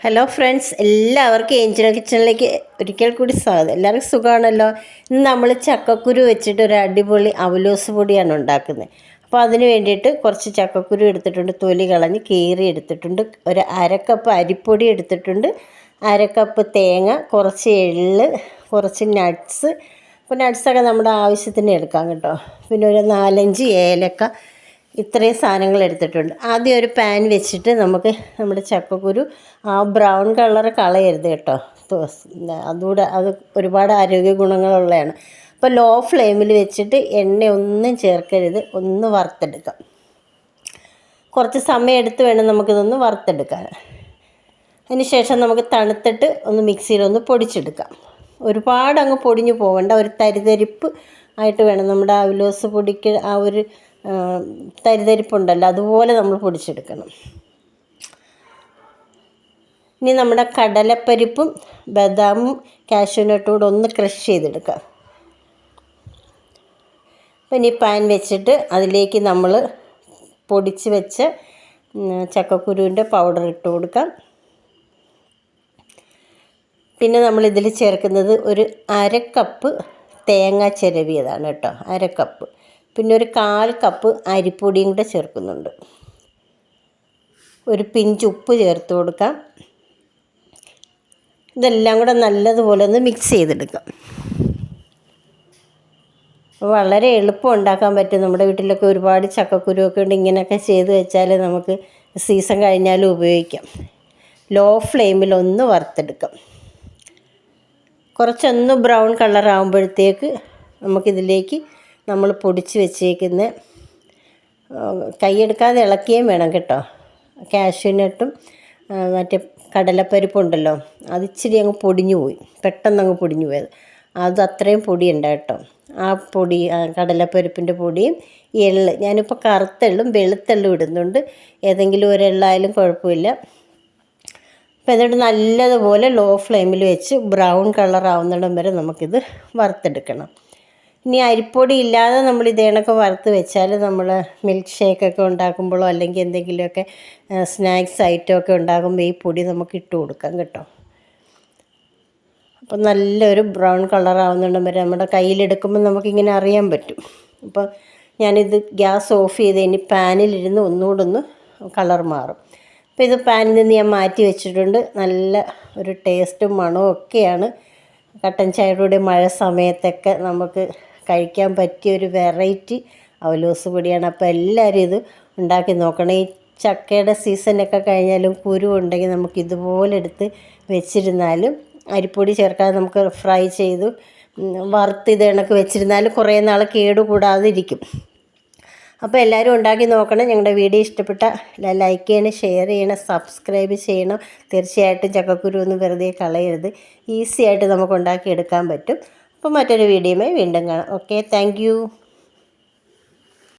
Hello friends എല്ലാവർക്കും ഏഞ്ചിന കിച്ചണിലേക്ക് ഒരിക്കൽ കൂടി സ്വാഗതം. എല്ലാവർക്കും സുഖമാണല്ലോ? ഇന്ന് നമ്മൾ ചക്കക്കുരു വെച്ചിട്ട് ഒരു അടിപൊളി അവലോസ് പൊടിയാണ് ഉണ്ടാക്കുന്നത്. അപ്പോൾ അതിന് വേണ്ടിയിട്ട് കുറച്ച് ചക്കക്കുരു എടുത്തിട്ടുണ്ട്. തൊലി കളഞ്ഞ് കീറി എടുത്തിട്ടുണ്ട്. ഒരു അരക്കപ്പ് അരിപ്പൊടി എടുത്തിട്ടുണ്ട്. അരക്കപ്പ് തേങ്ങ കുറച്ച് എള്ള് കുറച്ച് നട്ട്സ് അപ്പോൾ നട്ട്സൊക്കെ നമ്മുടെ ആവശ്യത്തിന് എടുക്കാം കേട്ടോ. പിന്നെ ഒരു നാലഞ്ച് ഏലക്ക ഇത്രയും സാധനങ്ങൾ എടുത്തിട്ടുണ്ട്. ആദ്യം ഒരു പാൻ വെച്ചിട്ട് നമുക്ക് നമ്മുടെ ചക്കക്കുരു ആ ബ്രൗൺ കളർ കളയരുത് കേട്ടോ. അതുകൂടെ അത് ഒരുപാട് ആരോഗ്യ ഗുണങ്ങളുള്ളതാണ്. അപ്പോൾ ലോ ഫ്ലെയിമിൽ വെച്ചിട്ട് എണ്ണ ഒന്നും ചേർക്കരുത്. ഒന്ന് വറുത്തെടുക്കാം. കുറച്ച് സമയം എടുത്ത് വേണം നമുക്കിതൊന്ന് വറുത്തെടുക്കാൻ. അതിനുശേഷം നമുക്ക് തണുത്തിട്ട് ഒന്ന് മിക്സിയിലൊന്ന് പൊടിച്ചെടുക്കാം. ഒരുപാട് അങ്ങ് പൊടിഞ്ഞു പോകണ്ട ഒരു തരിതരിപ്പ് ആയിട്ട് വേണം. നമ്മുടെ അവലോസ് പൊടിക്ക് ആ ഒരു തരിതരിപ്പുണ്ടല്ലോ അതുപോലെ നമ്മൾ പൊടിച്ചെടുക്കണം. ഇനി നമ്മുടെ കടലപ്പരിപ്പും ബദാമും കാഷ്യൂനട്ടും കൂടെ ഒന്ന് ക്രഷ് ചെയ്തെടുക്കാം. അപ്പം ഇനി പാൻ വെച്ചിട്ട് അതിലേക്ക് നമ്മൾ പൊടിച്ച് വെച്ച ചക്കക്കുരുവിന്റെ പൗഡർ ഇട്ട് കൊടുക്കാം. പിന്നെ നമ്മൾ ഇതിൽ ചേർക്കുന്നത് ഒരു അര കപ്പ് തേങ്ങ ചിരവിയതാണ് കേട്ടോ അര കപ്പ് പിന്നെ ഒരു കാൽ കപ്പ് അരിപ്പൊടിയും കൂടെ ചേർക്കുന്നുണ്ട്. ഒരു പിഞ്ച് ഉപ്പ് ചേർത്ത് കൊടുക്കാം. ഇതെല്ലാം കൂടെ നല്ലതുപോലെ ഒന്ന് മിക്സ് ചെയ്തെടുക്കാം. വളരെ എളുപ്പം ഉണ്ടാക്കാൻ പറ്റും. നമ്മുടെ വീട്ടിലൊക്കെ ഒരുപാട് ചക്കക്കുരുവൊക്കെ ഉണ്ട്. ഇങ്ങനെയൊക്കെ ചെയ്ത് വെച്ചാൽ നമുക്ക് സീസൺ കഴിഞ്ഞാലും ഉപയോഗിക്കാം. ലോ ഫ്ലെയിമിൽ ഒന്ന് വറുത്തെടുക്കാം. കുറച്ചൊന്ന് ബ്രൗൺ കളർ ആകുമ്പോഴത്തേക്ക് നമുക്കിതിലേക്ക് നമ്മൾ പൊടിച്ച് വെച്ചേക്കുന്ന കൈയെടുക്കാതെ ഇളക്കുകയും വേണം കേട്ടോ. കാഷ്യൂനട്ടും മറ്റേ കടലപ്പരിപ്പുണ്ടല്ലോ അത് ഇച്ചിരി അങ്ങ് പൊടിഞ്ഞു പോയി. പെട്ടെന്ന് അങ്ങ് പൊടിഞ്ഞു പോയത്. അത് അത്രയും പൊടിയുണ്ട് കേട്ടോ. ആ പൊടി കടലപ്പരിപ്പിന്റെ പൊടിയും എള്ള്. ഞാനിപ്പോൾ കറുത്തെള്ളും വെളുത്തെള്ളും ഇടുന്നുണ്ട്. ഏതെങ്കിലും ഒരു എള്ളായാലും കുഴപ്പമില്ല. അപ്പോൾ എന്നിട്ട് നല്ലതുപോലെ ലോ ഫ്ലെയിമിൽ വെച്ച് ബ്രൗൺ കളർ ആവുന്നിടം വരെ നമുക്കിത് വറുത്തെടുക്കണം. ഇനി അരിപ്പൊടി ഇല്ലാതെ നമ്മൾ ഇതേണൊക്കെ വറുത്ത് വെച്ചാൽ നമ്മൾ മിൽക്ക് ഷേക്കൊക്കെ ഉണ്ടാക്കുമ്പോഴോ അല്ലെങ്കിൽ എന്തെങ്കിലുമൊക്കെ സ്നാക്സ് ഐറ്റം ഒക്കെ ഉണ്ടാകുമ്പോൾ ഈ പൊടി നമുക്ക് ഇട്ട് കൊടുക്കാം കേട്ടോ. അപ്പോൾ നല്ലൊരു ബ്രൗൺ കളർ ആവുന്നുണ്ട് വരെ നമ്മുടെ കയ്യിലെടുക്കുമ്പോൾ നമുക്കിങ്ങനെ അറിയാൻ പറ്റും. അപ്പോൾ ഞാനിത് ഗ്യാസ് ഓഫ് ചെയ്ത് ഇനി പാനിലിരുന്ന് ഒന്നുകൂടെ ഒന്ന് കളർ മാറും. അപ്പോൾ ഇത് പാനിൽ നിന്ന് ഞാൻ മാറ്റി വെച്ചിട്ടുണ്ട്. നല്ല ഒരു ടേസ്റ്റും മണവും ഒക്കെയാണ്. കട്ടൻ ചായയുടെ മഴ സമയത്തൊക്കെ നമുക്ക് കഴിക്കാൻ പറ്റിയ ഒരു വെറൈറ്റി അവലോസ് പൊടിയാണ്. അപ്പോൾ എല്ലാവരും ഇത് ഉണ്ടാക്കി നോക്കണം. ഈ ചക്കയുടെ സീസണൊക്കെ കഴിഞ്ഞാലും കുരു ഉണ്ടെങ്കിൽ നമുക്ക് ഇതുപോലെ എടുത്ത് വെച്ചിരുന്നാലും അരിപ്പൊടി ചേർക്കാതെ നമുക്ക് ഫ്രൈ ചെയ്ത് വറുത്ത് ഇത് വെച്ചിരുന്നാലും കുറേ നാൾ കേടുകൂടാതെ ഇരിക്കും അപ്പോൾ എല്ലാവരും ഉണ്ടാക്കി നോക്കണം. ഞങ്ങളുടെ വീഡിയോ ഇഷ്ടപ്പെട്ട ലൈക്ക് ചെയ്യണം ഷെയർ ചെയ്യണം സബ്സ്ക്രൈബ് ചെയ്യണം. തീർച്ചയായിട്ടും ചക്കക്കുരു ഒന്നും വെറുതെ കളയരുത്. ഈസി ആയിട്ട് നമുക്ക് ഉണ്ടാക്കിയെടുക്കാൻ പറ്റും. അപ്പോൾ മറ്റൊരു വീഡിയോയുമായി വീണ്ടും കാണാം. Okay thank